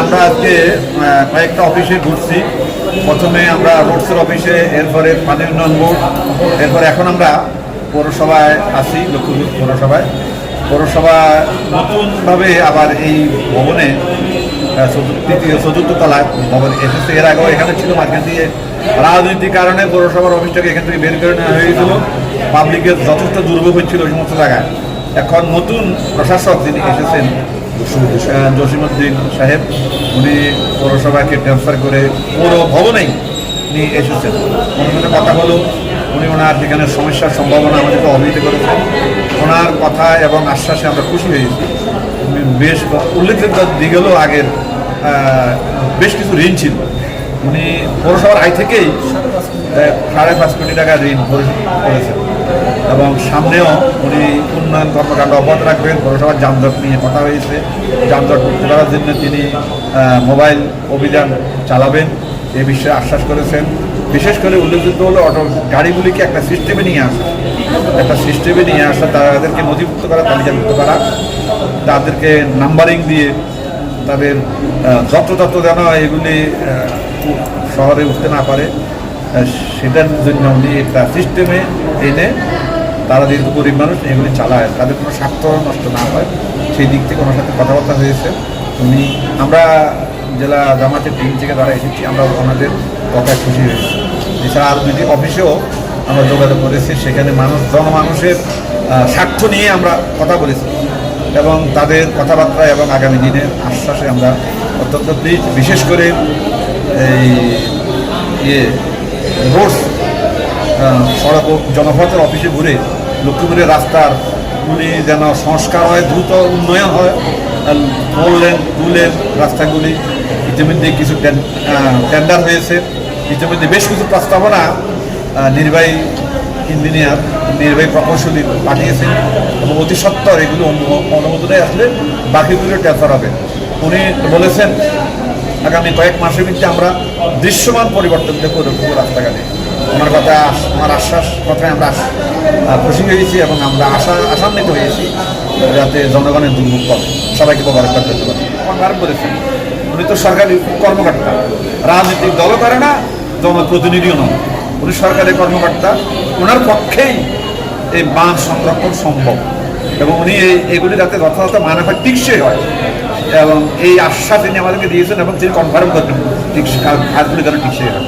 আমরা আজকে কয়েকটা অফিসে ঘুরছি। প্রথমে আমরা রোডসের অফিসে, এরপরে পানি বোর্ড, এরপর এখন আমরা পৌরসভায় আসি লক্ষ্মীপুর পৌরসভায়। পৌরসভা নতুনভাবে আবার এই ভবনে তৃতীয়, চতুর্থ তলায় ভবন এসেছে। এর আগেও এখানে ছিল, মাঝখান দিয়ে রাজনৈতিক কারণে পৌরসভার অফিসটাকে এখান থেকে বের করে নেওয়া হয়েছিল। পাবলিকের যথেষ্ট দুর্ভোগ হচ্ছিল ওই সমস্ত জায়গায়। এখন নতুন প্রশাসক যিনি এসেছেন জসিমুদ্দিন সাহেব, উনি পৌরসভাকে ট্রান্সফার করে পৌর ভবনেই নিয়ে এসেছেন। কথা হলো উনি ওনার যেখানে সমস্যার সম্ভাবনা আমাদেরকে অবহিত করেছেন। ওনার কথা এবং আশ্বাসে আমরা খুশি হয়েছি বেশ উল্লেখযোগ্য দিক হলো আগের বেশ কিছু ঋণ ছিল। উনি পৌরসভার আয় থেকেই সাড়ে পাঁচ কোটি টাকা ঋণ পরিশোধ করেছেন। এবং সামনেও উনি উন্নয়ন কর্মকাণ্ড অব্যাহত রাখবেন। পৌরসভার যানজট নিয়ে কথা হয়েছে। যানজট মুক্ত করার জন্য তিনি মোবাইল অভিযান চালাবেন। এ বিষয়ে আশ্বাস করেছেন। বিশেষ করে উল্লেখযোগ্য হলো অটো, গাড়িগুলিকে একটা সিস্টেমে নিয়ে আসা। একটা সিস্টেমে নিয়ে আসা তাদেরকে নথিভুক্ত করা, তালিকাভুক্ত করা, তাদেরকে নাম্বারিং দিয়ে তাদের যত্রতত্র যেন এগুলি শহরে উঠতে না পারে সেটার জন্য উনি একটা সিস্টেমে এনে তারা যেহেতু গরিব মানুষ, এগুলি চালায়। তাদের কোনো স্বার্থ নষ্ট না হয়। সেই দিক থেকে ওনার সাথে কথাবার্তা হয়েছে। উনি, আমরা জেলা জামাতের টিম থেকে যারা এসেছি, আমরা ওনাদের কথায় খুশি হয়েছি। এছাড়া আরও দুটি অফিসেও আমরা যোগাযোগ করেছি, সেখানে মানুষ, জনমানুষের স্বার্থ নিয়ে আমরা কথা বলেছি এবং তাদের কথাবার্তা এবং আগামী দিনের আশ্বাসে আমরা অত্যন্ত। বিশেষ করে এই ইয়ে রোডস সড়ক জনপথের অফিসে ঘুরে লক্ষ্মীপুরের রাস্তার গুলি যেন সংস্কার হয়, দ্রুত উন্নয়ন হয় ফোর লেন টু লেন রাস্তাগুলি ইতিমধ্যে কিছু টেন্ডার হয়েছে ইতিমধ্যে বেশ কিছু প্রস্তাবনা নির্বাহী ইঞ্জিনিয়ার নির্বাহী প্রকৌশলী পাঠিয়েছেন এবং অতি সত্তর এগুলো অনু- অনুমোদনে আসলে বাকিগুলো ট্রান্সফার হবে। উনি বলেছেন, আগামী কয়েক মাসের মধ্যে আমরা দৃশ্যমান পরিবর্তন দেখব লক্ষ্মীপুর রাস্তাঘাটে। ওনার কথা ওনার আশ্বাস, কথায় আমরা খুশি হয়েছি এবং আমরা আশা, আশান্বিত হয়েছি যাতে জনগণের দুর্ভোগ কমে। সবাইকে মোবারকবাদ করতে পারে আমার বলেছেন উনি তো সরকারি কর্মকর্তা, রাজনৈতিক দলও করে না, জনপ্রতিনিধিও নন। উনি সরকারের কর্মকর্তা ওনার পক্ষেই এই বাঁধ সংরক্ষণ সম্ভব। এবং উনি এগুলি যাতে যথাযথ মানাফা টিকসই হয়। এবং এই আশ্বাস তিনি আমাদেরকে দিয়েছেন এবং তিনি কনফার্ম করবেন, টিকসই কাজগুলি যেন টিকসই হয়।